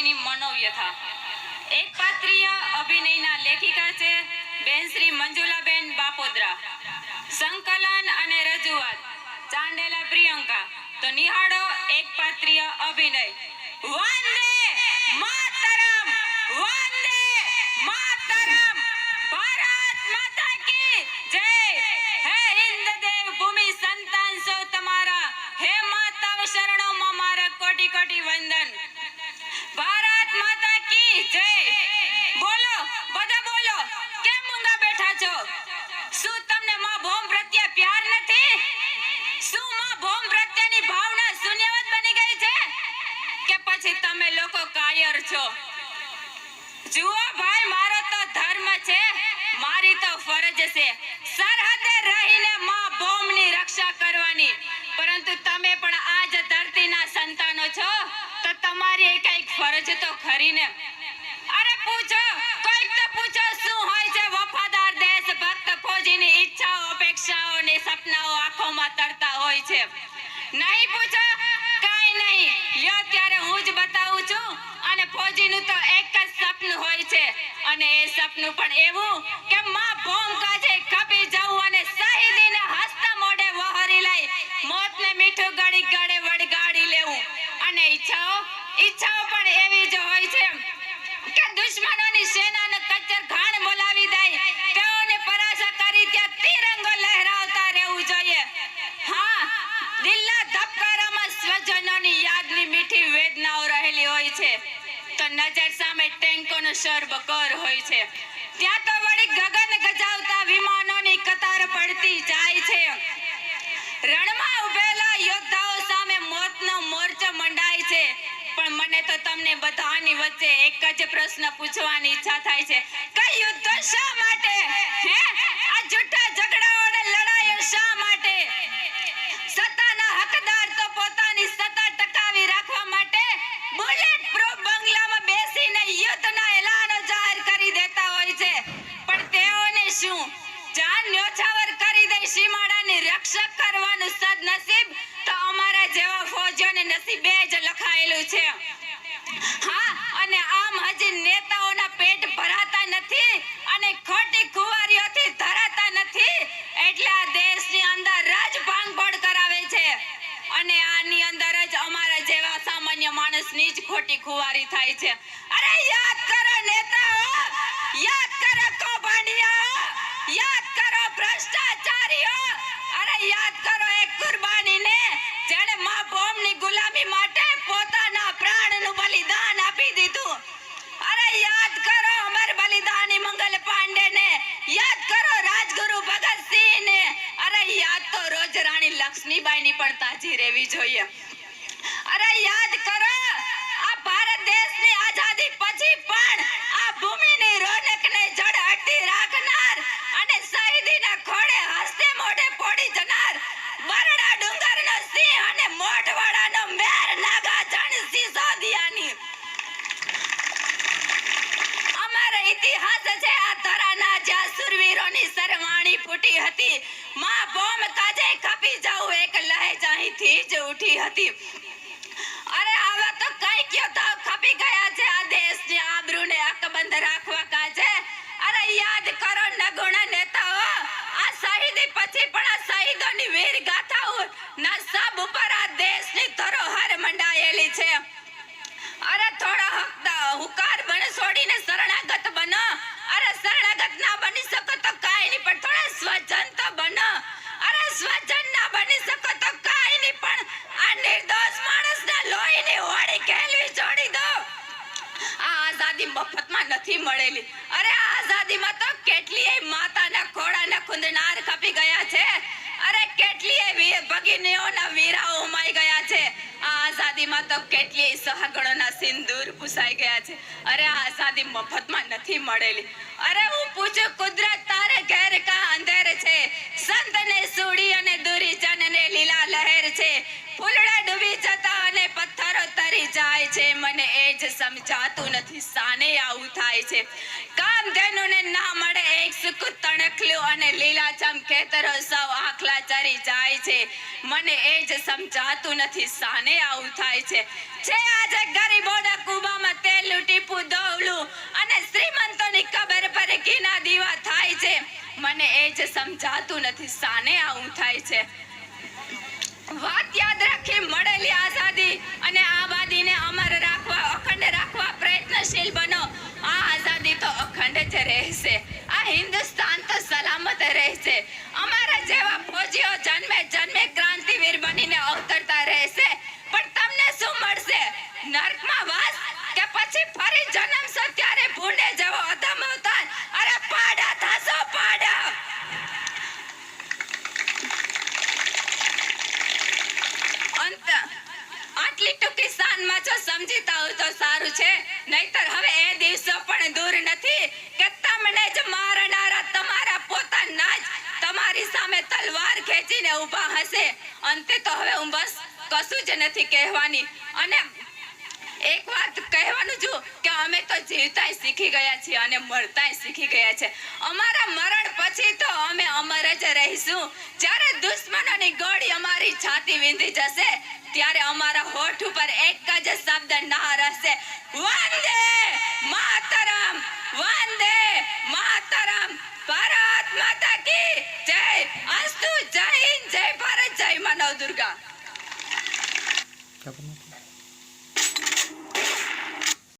અભિનયની મનોવ્યથા. એક પાત્રીય અભિનયના લેખિકા છે બેન શ્રી મંજુલાબેન બાપોદરા. સંકલન અને રજૂઆત. ચાંડેલા પ્રિયંકા. તો નિહાળો એક પાત્રીય અભિનય. વંદે માતરમ. વંદે માતરમ. ભારત માતા કી જય. હે હિન્દ દેવ ભૂમિ સંતાન સૌ તમારા. હે માતા શરણોમાં મારા કોટી કોટી વંદન. ભારત માતા કી જય. બોલો, બધા બોલો, કેમ મૂંગા બેઠા છો? શું તમને માં ભોમ પ્રત્યે પ્યાર નથી? શું માં ભોમ પ્રત્યેની ભાવના શૂન્યવત બની ગઈ છે? કે પછી તમે લોકો કાયર છો? જુઓ ભાઈ, મારો તો ધર્મ છે, મારી તો ફરજ છે. સરહદે રહીને માં ભોમની રક્ષા કરવાની. પરંતુ તમે પણ આ જ ધરતીના સંતાનો છો તો તમારી કંઈક તો ખરી ને અરે પૂછો કોઈક તો પૂછો શું હોય છે? વફાદાર દેશભક્ત ફોજીની ઈચ્છાઓ, અપેક્ષાઓ ને સપનાઓ આંખોમાં તરતા હોય છે. નહીં પૂછો કાઈ નહીં. લ્યો ત્યારે હું જ બતાવું છું. અને ફોજીનું તો એક જ સપનું હોય છે. અને એ સપનું પણ એવું કે માં ભોમ કાજે ખપી જવું નજર સામે ટેન્કોનો શરબકોર હોય છે. ત્યાં તો વળી ગગન ગજાવતા વિમાનોની કતાર પડતી જાય છે. રણમાં ઉભેલા યોદ્ધાઓ સામે મોતનો મોરચો મંડાય છે. પણ મને તો તમને બધાની વચ્ચે એક જ પ્રશ્ન પૂછવાની ઈચ્છા થાય છે. કે યુદ્ધ શા માટે? હે? આ જૂઠા ઝઘડાઓ અને લડાઈઓ શા માટે? અને આમ હજી નેતાઓના ધરાતા નથી. એટલે આ દેશની અંદર રાજ ભાંગફોડ કરાવે છે. અને આની અંદર જ અમારા જેવા સામાન્ય માણસની જ ખોટી ખુવારી થાય છે. અરે યાદ યાદ કરો અમર બલિદાની મંગલ પાંડેને. યાદ કરો રાજગુરુ ભગતસિંહને અરે યાદ તો રોજ રાણી લક્ષ્મીબાઈની પણ તાજી રહેવી જોઈએ. અરે યાદ કરો, આ ભારત દેશની આઝાદી પછી પણ આ ભૂમિની રોનકને હટી રાખનાર અને શહીદીના ખોળે હસ્તે મોઢે પોડી જનાર. બરડા ડુંગરનો સિંહ અને મોઢવાડાનો ફૂટી હતી. માં બોમ કાજે ખપી જાઉં, એક લહેજ અહીંથી જ ઉઠી હતી. અરે આવા તો કઈ કયો તો ખપી ગયા છે આ દેશની આબરૂને અકબંધ રાખવા કાજે? અરે યાદ કરો નગુણા નેતાઓ, આ શહીદી પછી પણ આ શહીદોની વીર ગાથાઓ ના આઝાદી મફતમાં નથી મળેલી. અરે આઝાદીમાં તો કેટલીય માતાના ખોળાના ખૂંદનાર ખપી ગયા છે. અરે કેટલીય વીર ભગીનીઓના વીરાઓ ઉમાઈ ગયા છે. આ આઝાદીમાં તો કેટલીય સહગણોના સિંદૂર પૂસાઈ ગયા છે. અરે આઝાદી મફતમાં નથી મળેલી. અરે હું પૂછું, કુદરત તારે ઘેર કા અંધેર છે? સંતને સુડી અને દૂરી જનને લીલા લહેર છે. ફૂલડા ડૂબી જતા અને પથ્થરો તરી જાય છે, મને એ જ સમજાતું નથી, સાને આવું થાય છે. કામ ધેનુને ના મળે, એક સુખ તણખલ્યું અને લીલાછમ ખેતરો સૌ આખલા ચરી જાય છે. મને એ જ સમજાતું નથી, સાને આવું થાય છે. છે આજે ગરીબોના કુબામાં તેલ ટીપું દોવલું અને શ્રીમંતોની કબર પર ઘીના દીવા થાય છે, મને એ જ સમજાતું નથી, સાને આવું થાય છે. વાત યાદ રાખી મળેલી આઝાદી અને આબાદીને અમર રાખવા, અખંડ રાખવા પ્રયત્નશીલ બનો. આ આઝાદી તો અખંડ જ રહેશે. આ હિન્દુસ્તાન તો સલામત રહેશે. અમારા જેવા ફોજીઓ જન્મે જન્મે ક્રાંતિવીર બનીને અવતરતા રહેશે. પણ તમને શું મળશે? નર્કમાં વાસ કે પછી ફરી જન્મશો ત્યારે ભૂંડે જેવો અધમ અવતાર? અરે પાડા થશો પાડા! અંત આટલી ટૂંકી શાનમાં જો સમજીતા હોય તો સારું છે. નહીતર હવે એ દિવસો પણ દૂર નથી કે તમને જ મારનારા તમારા પોતાના જ તમારી સામે તલવાર ખેંચીને ઊભા હશે. અંતે તો હવે હું બસ કશું જ નથી કહેવાની. અને એક વાત કહેવાનું છું કે અમે તો જીવતાય શીખી ગયા છીએ અને મરતાય શીખી ગયા છે. અમારા મરણ પછી તો જ રહીશું. જ્યારે દુશ્મનોની ગોળી અમારી છાતી વીંધી જશે, ત્યારે અમારા હોઠ ઉપર એક જ શબ્દ ના રહેશે વંદે માતરમ વંદે માતરમ, ભારત માતા કી જય! અસ્તુ, જય હિન્દ, જય ભારત, જય માનવ દુર્ગા.